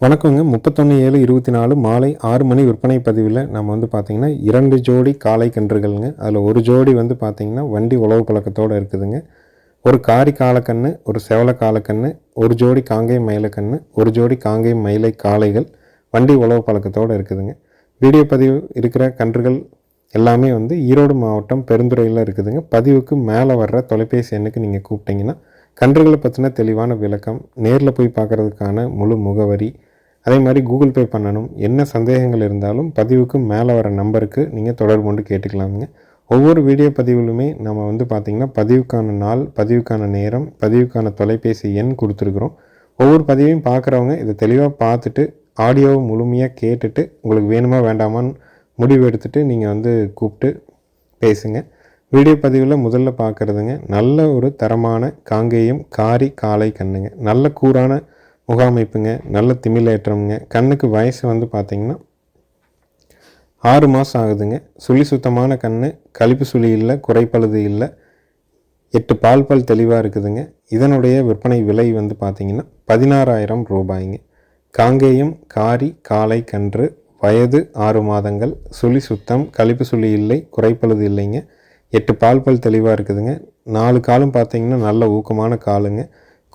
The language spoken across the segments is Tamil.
வணக்கங்க. முப்பத்தொன்று ஏழு இருபத்தி நாலு மாலை ஆறு மணி விற்பனை பதிவில் நம்ம வந்து பார்த்திங்கன்னா இரண்டு ஜோடி காளை கன்றுகள்ங்க. அதில் ஒரு ஜோடி வந்து பார்த்திங்கன்னா வண்டி உழவு பழக்கத்தோடு இருக்குதுங்க. ஒரு காரி காலக்கண்ணு ஒரு செவல காலக்கண்ணு ஒரு ஜோடி காங்கை மயிலக்கண்ணு ஒரு ஜோடி காங்கேய மயிலை காளைகள் வண்டி உழவு பழக்கத்தோடு இருக்குதுங்க. வீடியோ பதிவு இருக்கிற கன்றுகள் எல்லாமே வந்து ஈரோடு மாவட்டம் பெருந்துறையில் இருக்குதுங்க. பதிவுக்கு மேலே வர்ற தொலைபேசி எண்ணுக்கு நீங்கள் கூப்பிட்டிங்கன்னா கன்றுகளை பற்றின தெளிவான விளக்கம் நேரில் போய் பார்க்குறதுக்கான முழு முகவரி அதே மாதிரி கூகுள் பே பண்ணணும். என்ன சந்தேகங்கள் இருந்தாலும் பதிவுக்கு மேலே வர நம்பருக்கு நீங்கள் தொடர்பு கொண்டு கேட்டுக்கலாமுங்க. ஒவ்வொரு வீடியோ பதிவிலுமே நம்ம வந்து பார்த்திங்கன்னா பதிவுக்கான நாள் பதிவுக்கான நேரம் பதிவுக்கான தொலைபேசி எண் கொடுத்துருக்குறோம். ஒவ்வொரு பதிவையும் பார்க்குறவங்க இதை தெளிவாக பார்த்துட்டு ஆடியோவை முழுமையாக கேட்டுட்டு உங்களுக்கு வேணுமா வேண்டாமான்னு முடிவு எடுத்துகிட்டு நீங்கள் வந்து கூப்பிட்டு பேசுங்க. வீடியோ பதிவில் முதல்ல பார்க்குறதுங்க நல்ல ஒரு தரமான காங்கேயம் காரி காலை கண்ணுங்க நல்ல கூரான முகாமைப்புங்க நல்ல திமிலேற்றமுங்க கண்ணுக்கு வயசு வந்து பார்த்திங்கன்னா ஆறு மாதம் ஆகுதுங்க. சுழி சுத்தமான கண் கழிப்பு சுழி இல்லை குறைப்பழுது இல்லை எட்டு பால் பால் தெளிவாக இருக்குதுங்க. இதனுடைய விற்பனை விலை வந்து பார்த்திங்கன்னா பதினாறாயிரம் ரூபாய்ங்க. காங்கேயம் காரி காலை கன்று வயது ஆறு மாதங்கள் சுழி சுத்தம் கழிப்பு சுழி இல்லை குறைப்பழுது இல்லைங்க. எட்டு பால் பல் தெளிவாக இருக்குதுங்க. நாலு காலும் பார்த்தீங்கன்னா நல்ல ஊக்கமான காலுங்க.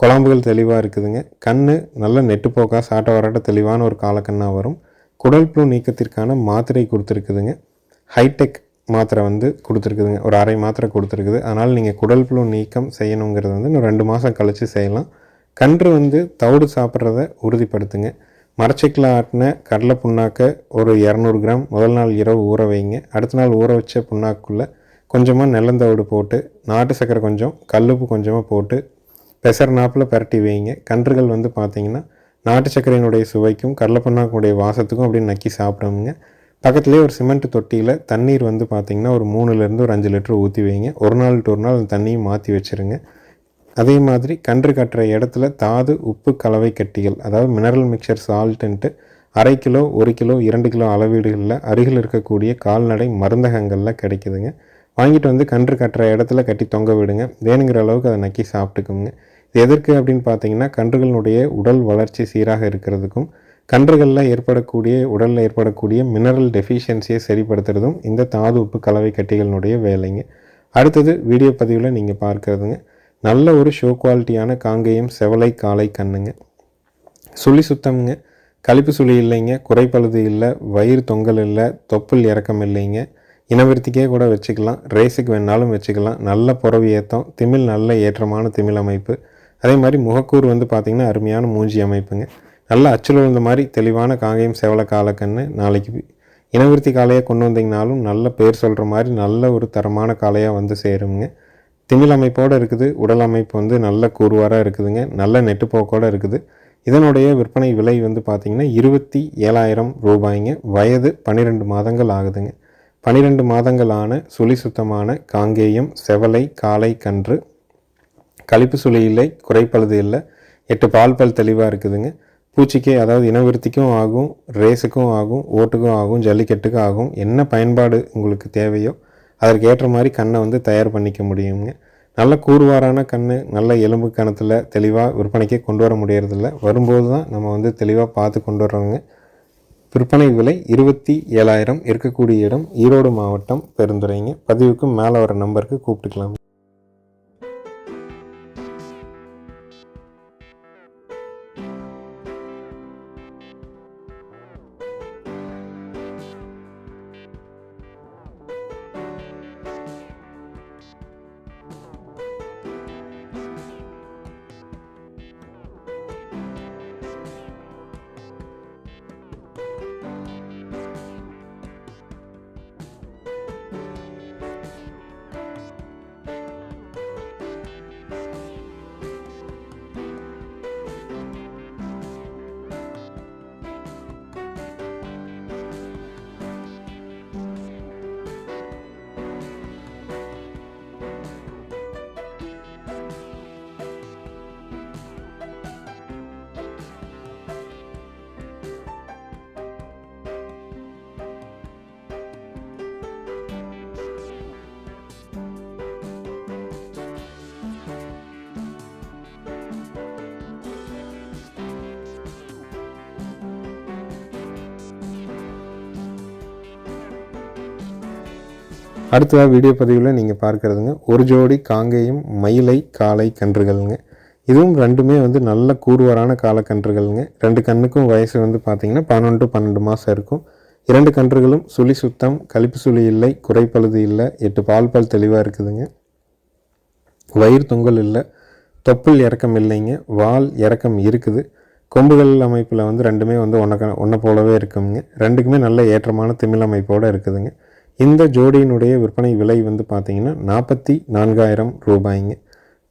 குழம்புகள் தெளிவாக இருக்குதுங்க. கண் நல்ல நெட்டுப்போக்காக சாட்ட வராட்ட தெளிவான ஒரு காலக்கண்ணாக வரும். குடல் புழு நீக்கத்திற்கான மாத்திரை கொடுத்துருக்குதுங்க. ஹைடெக் மாத்திரை வந்து கொடுத்துருக்குதுங்க. ஒரு அரை மாத்திரை கொடுத்துருக்குது. அதனால் நீங்கள் குடல் புழு நீக்கம் செய்யணுங்கிறது வந்து இன்னும் ரெண்டு மாதம் கழித்து செய்யலாம். கன்று வந்து தவிடு சாப்பிட்றத உறுதிப்படுத்துங்க. மரச்சிக்கில் ஆட்டின கடலை புண்ணாக்கை ஒரு இரநூறு கிராம் முதல் நாள் இரவு ஊற வைங்க. அடுத்த நாள் ஊற வச்ச புண்ணாக்குள்ளே கொஞ்சமாக நெல்லந்தவிடு போட்டு நாட்டு சக்கரை கொஞ்சம் கல்லுப்பு கொஞ்சமாக போட்டு பெசர் நாப்பில் பரட்டி வைங்க. கன்றுகள் வந்து பார்த்திங்கன்னா நாட்டு சர்க்கரையினுடைய சுவைக்கும் கடலப்பண்ணாக்குடைய வாசத்துக்கும் அப்படியே நக்கி சாப்பிடுங்க பக்கத்துலேயே ஒரு சிமெண்ட் தொட்டியில் தண்ணீர் வந்து பார்த்திங்கன்னா ஒரு மூணுலேருந்து ஒரு அஞ்சு லிட்டர் ஊற்றி வைங்க. ஒரு நாள் டு ஒரு நாள் அந்த தண்ணியும் மாற்றி வச்சுருங்க. அதே மாதிரி கன்று கட்டுற இடத்துல தாது உப்பு கலவை கட்டிகள் அதாவது மினரல் மிக்சர் சால்ட்டுன்ட்டு அரை கிலோ ஒரு கிலோ இரண்டு கிலோ அளவீடுகளில் அருகில் இருக்கக்கூடிய கால்நடை மருந்தகங்களில் கிடைக்குதுங்க. வாங்கிட்டு வந்து கன்று கட்டுற இடத்துல கட்டி தொங்க விடுங்க. வேணுங்கிற அளவுக்கு அதை நக்கி சாப்பிட்டுக்குங்க. இது எதற்கு அப்படின்னு பார்த்தீங்கன்னா கன்றுகளினுடைய உடல் வளர்ச்சி சீராக இருக்கிறதுக்கும் கன்றுகளில் ஏற்படக்கூடிய உடலில் ஏற்படக்கூடிய மினரல் டெஃபிஷியன்சியை சரிப்படுத்துறதும் இந்த தாது உப்பு கலவை கட்டிகளினுடைய வேலைங்க. அடுத்தது வீடியோ பதிவில் நீங்கள் பார்க்குறதுங்க. நல்ல ஒரு ஷோ குவாலிட்டியான காங்கேயம் செவலை காலை கண்ணுங்க. சுழி சுத்தம்ங்க. கழிப்பு சுழி இல்லைங்க. குறைப்பழுது இல்லை. வயிறு தொங்கல் இல்லை. தொப்புள் இறக்கம் இல்லைங்க. இனவிருத்திக்கே கூட வச்சுக்கலாம். ரேஸுக்கு வேணாலும் வச்சுக்கலாம். நல்ல புறவி ஏற்றம் திமிழ் நல்ல ஏற்றமான திமிழ் அமைப்பு. அதே மாதிரி முகக்கூறு வந்து பார்த்திங்கன்னா அருமையான மூஞ்சி அமைப்புங்க. நல்ல அச்சுல இருந்த மாதிரி தெளிவான காங்கேயம் செவல காலக்கண்ணு நாளைக்கு இனவிருத்தி காளையாக கொண்டு வந்தீங்கனாலும் நல்ல பேர் சொல்கிற மாதிரி நல்ல ஒரு தரமான காளையாக வந்து சேருங்க திமிழ் அமைப்போடு இருக்குது உடல் அமைப்பு வந்து நல்ல கூறுவாராக இருக்குதுங்க நல்ல நெட்டுப்போக்கோடு இருக்குது. இதனுடைய விற்பனை விலை வந்து பார்த்திங்கன்னா இருபத்தி ஏழாயிரம் ரூபாய்ங்க. வயது பன்னிரெண்டு மாதங்கள் ஆகுதுங்க. பன்னிரெண்டு மாதங்களான சுழி சுத்தமான காங்கேயம் செவலை காளை கன்று கழிப்பு சுழி இல்லை குறைப்பழுது இல்லை. எட்டு பால் பல் தெளிவாக இருக்குதுங்க. பூச்சிக்கு அதாவது இனவிருத்திக்கும் ஆகும் ரேஸுக்கும் ஆகும் ஓட்டுக்கும் ஆகும் ஜல்லிக்கட்டுக்கும் ஆகும். என்ன பயன்பாடு உங்களுக்கு தேவையோ அதற்கு ஏற்ற மாதிரி கண்ணை வந்து தயார் பண்ணிக்க முடியுங்க. நல்ல கூறுவாரான கண் நல்ல எலும்பு கணத்தில் தெளிவாக விற்பனைக்கே கொண்டு வர முடியறதில்ல. வரும்போது தான் நம்ம வந்து தெளிவாக பார்த்து கொண்டு வர்றோங்க. விற்பனை விலை இருபத்தி ஏழாயிரம். இருக்கக்கூடிய இடம் ஈரோடு மாவட்டம் பெருந்துறைங்க. பதிவுக்கு மேலே வர நம்பருக்கு கூப்பிட்டுக்கலாம். அடுத்ததாக வீடியோ பதிவில் நீங்கள் பார்க்குறதுங்க. ஒரு ஜோடி காங்கேயம் மயிலை காலை கன்றுகள்ங்க. இதுவும் ரெண்டுமே வந்து நல்ல கூடுவரான காலக்கன்றுகள்ங்க ரெண்டு கண்ணுக்கும் வயசு வந்து பார்த்திங்கன்னா பன்னெண்டு பன்னெண்டு மாதம் இருக்கும். இரண்டு கன்றுகளும் சுழி சுத்தம் கழிப்பு சுழி இல்லை குறைப்பழுது இல்லை எட்டு பால் பால் தெளிவாக இருக்குதுங்க. வயிறு தொங்கல் இல்லை தொப்புள் இறக்கம் இல்லைங்க வால் இறக்கம் இருக்குது. கொம்புகள் அமைப்பில் வந்து ரெண்டுமே வந்து ஒன்றை ஒன்றை போலவே இருக்குங்க. ரெண்டுக்குமே நல்ல ஏற்றமான திமிழ் அமைப்போடு இருக்குதுங்க. இந்த ஜோடியினுடைய விற்பனை விலை வந்து பார்த்திங்கன்னா நாற்பத்தி நான்காயிரம் ரூபாய்ங்க.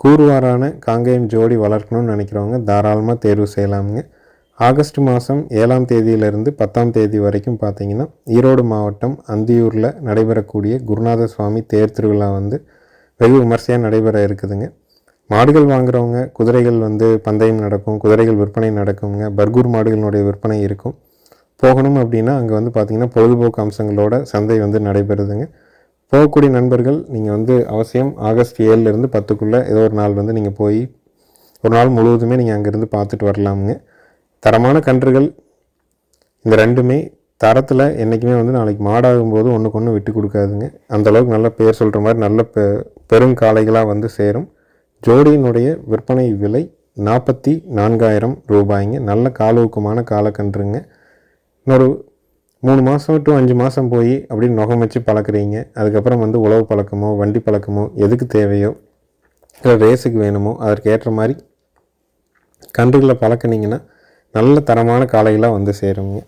கூறுவாரான காங்கேயம் ஜோடி வளர்க்கணும்னு நினைக்கிறவங்க தாராளமாக தேர்வு செய்யலாமுங்க. ஆகஸ்ட் மாதம் ஏழாம் தேதியிலிருந்து பத்தாம் தேதி வரைக்கும் பார்த்திங்கன்னா ஈரோடு மாவட்டம் அந்தியூரில் நடைபெறக்கூடிய குருநாத சுவாமி தேர் திருவிழா வந்து வெகு விமர்சையாக நடைபெற இருக்குதுங்க. மாடுகள் வாங்குறவங்க குதிரைகள் வந்து பந்தயம் நடக்கும் குதிரைகள் விற்பனை நடக்குங்க. பர்கூர் மாடுகளினுடைய விற்பனை இருக்கும். போகணும் அப்படின்னா அங்கே வந்து பார்த்திங்கன்னா பொழுதுபோக்கு அம்சங்களோட சந்தை வந்து நடைபெறுதுங்க. போகக்கூடிய நண்பர்கள் நீங்கள் வந்து அவசியம் ஆகஸ்ட் ஏழுலேருந்து பத்துக்குள்ளே ஏதோ ஒரு நாள் வந்து நீங்கள் போய் ஒரு நாள் முழுவதுமே நீங்கள் அங்கேருந்து பார்த்துட்டு வரலாமுங்க. தரமான கன்றுகள் இந்த ரெண்டுமே தரத்தில் என்றைக்குமே வந்து நாளைக்கு மாடாகும் போது ஒன்றுக்கு ஒன்று விட்டு கொடுக்காதுங்க. அந்தளவுக்கு நல்ல பேர் சொல்கிற மாதிரி நல்ல பெ பெருங்காளைகளாக வந்து சேரும். ஜோடியினுடைய விற்பனை விலை நாற்பத்தி நான்காயிரம் ரூபாய்ங்க. நல்ல காலூக்கமான காலக்கன்றுங்க. இன்னொரு மூணு மாதம் டு அஞ்சு மாதம் போய் அப்படின்னு நுகம் வச்சு பழக்கிறீங்க. அதுக்கப்புறம் வந்து உழவு பழக்கமோ வண்டி பழக்கமோ எதுக்கு தேவையோ இல்லை ரேஸுக்கு வேணுமோ அதற்கு ஏற்ற மாதிரி கன்றுகளை பழக்கினீங்கன்னா நல்ல தரமான காளைகளாக வந்து சேருங்க.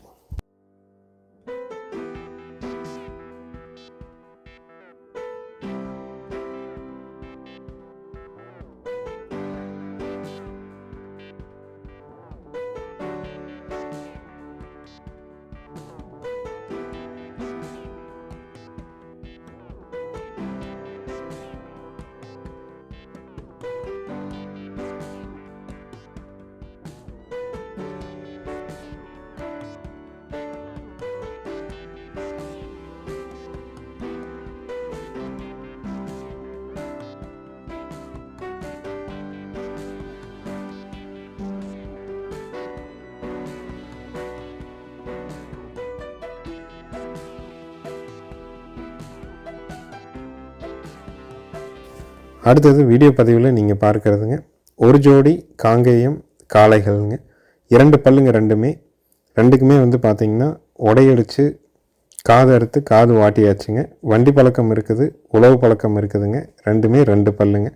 அடுத்தது வீடியோ பதிவில் நீங்கள் பார்க்குறதுங்க. ஒரு ஜோடி காங்கேயம் காளைகள்ங்க. இரண்டு பல்லுங்க ரெண்டுமே. ரெண்டுக்குமே வந்து பார்த்திங்கன்னா உடையடிச்சு காது அறுத்து காது வாட்டியாச்சுங்க. வண்டி பழக்கம் இருக்குது உழவு பழக்கம் இருக்குதுங்க. ரெண்டுமே ரெண்டு பல்லுங்க.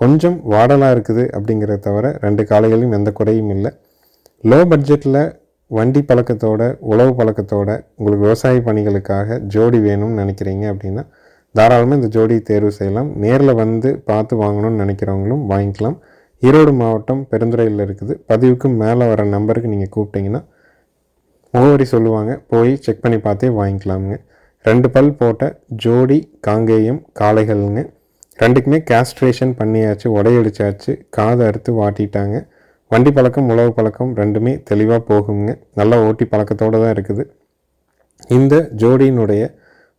கொஞ்சம் வாடலாக இருக்குது அப்படிங்கிறத தவிர ரெண்டு காளைகளையும் எந்த குறையும் இல்லை. லோ பட்ஜெட்டில் வண்டி பழக்கத்தோட உழவு பழக்கத்தோட உங்களுக்கு விவசாய பணிகளுக்காக ஜோடி வேணும்னு நினைக்கிறீங்க அப்படின்னா தாராளமாக இந்த ஜோடியை தேர்வு செய்யலாம். நேரில் வந்து பார்த்து வாங்கணும்னு நினைக்கிறவங்களும் வாங்கிக்கலாம். ஈரோடு மாவட்டம் பெருந்துறையில் இருக்குது. பதிவுக்கு மேலே வர நம்பருக்கு நீங்கள் கூப்பிட்டிங்கன்னா முகவரி சொல்லுவாங்க. போய் செக் பண்ணி பார்த்தே வாங்கிக்கலாமுங்க. ரெண்டு பல் போட்ட ஜோடி காங்கேயம் காளைகள்ங்க. ரெண்டுக்குமே கேஸ்ட்ரேஷன் பண்ணியாச்சு உடையடிச்சாச்சு காதை அறுத்து வாட்டிட்டாங்க. வண்டி பழக்கம் உழவு பழக்கம் ரெண்டுமே தெளிவாக போகுங்க. நல்லா ஓட்டி பழக்கத்தோடு தான் இருக்குது. இந்த ஜோடியினுடைய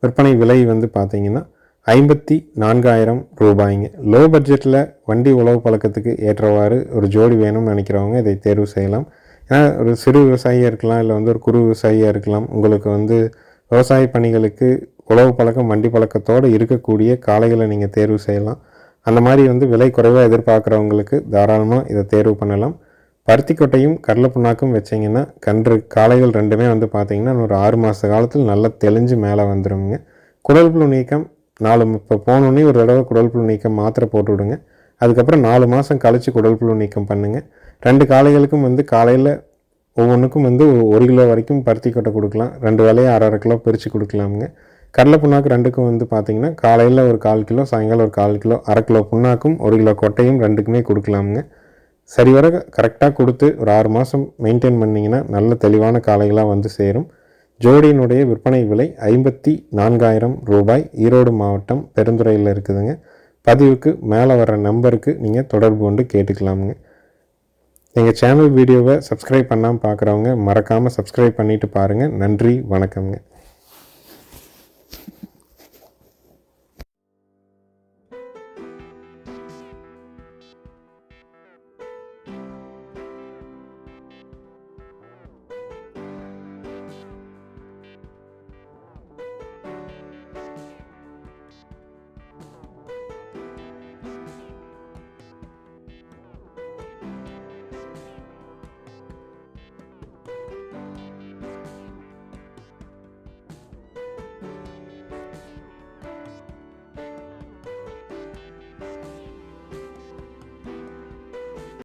விற்பனை விலை வந்து பார்த்திங்கன்னா ஐம்பத்தி நான்காயிரம் ரூபாய்ங்க. லோ பட்ஜெட்டில் வண்டி உழவு பழக்கத்துக்கு ஏற்றவாறு ஒரு ஜோடி வேணும்னு நினைக்கிறவங்க இதை தேர்வு செய்யலாம். ஏன்னா ஒரு சிறு விவசாயியாக இருக்கலாம் இல்லை வந்து ஒரு குறு விவசாயியாக இருக்கலாம் உங்களுக்கு வந்து விவசாய பணிகளுக்கு உழவு பழக்கம் வண்டி பழக்கத்தோடு இருக்கக்கூடிய காளைகளை நீங்கள் தேர்வு செய்யலாம். அந்த மாதிரி வந்து விலை குறைவாக எதிர்பார்க்குறவங்களுக்கு தாராளமாக இதை தேர்வு பண்ணலாம். பருத்தி கொட்டையும் கடலை புண்ணாக்கும் வச்சிங்கன்னா கன்று காளைகள் ரெண்டுமே வந்து பார்த்திங்கன்னா ஒரு ஆறு மாத காலத்தில் நல்லா தெளிஞ்சு மேலே வந்துடுங்க குடல் புழு நீக்கம் நாலு இப்போ போனோடனே ஒரு தடவை குடல் புழு நீக்கம் மாத்திரை போட்டு விடுங்க. அதுக்கப்புறம் நாலு மாதம் கழித்து குடல் புழு நீக்கம் பண்ணுங்கள் ரெண்டு காளைகளுக்கும் வந்து காலையில் ஒவ்வொன்றுக்கும் வந்து ஒரு கிலோ வரைக்கும் பருத்தி கொட்டை கொடுக்கலாம். ரெண்டு வேலையை அரை அரை கிலோ பிரித்து கொடுக்கலாமுங்க. கடலை புண்ணாக்கு ரெண்டுக்கும் வந்து பார்த்திங்கன்னா காலையில் ஒரு கால் கிலோ சாயங்காலம் ஒரு கால் கிலோ அரை கிலோ புண்ணாக்கும் ஒரு கிலோ கொட்டையும் ரெண்டுக்குமே கொடுக்கலாமுங்க. சரிவர கரெக்டாக கொடுத்து ஒரு ஆறு மாதம் மெயின்டைன் பண்ணிங்கன்னா நல்ல தெளிவான காளைகளாக வந்து சேரும். ஜோடியினுடைய விற்பனை விலை ஐம்பத்தி நான்காயிரம் ரூபாய். ஈரோடு மாவட்டம் பெருந்துறையில் இருக்குதுங்க. பதிவுக்கு மேலே வர நம்பருக்கு நீங்கள் தொடர்பு கொண்டு கேட்டுக்கலாமுங்க. எங்கள் சேனல் வீடியோவை சப்ஸ்கிரைப் பண்ணாமல் பார்க்குறவங்க மறக்காமல் சப்ஸ்கிரைப் பண்ணிவிட்டு பாருங்கள் நன்றி வணக்கம்ங்க.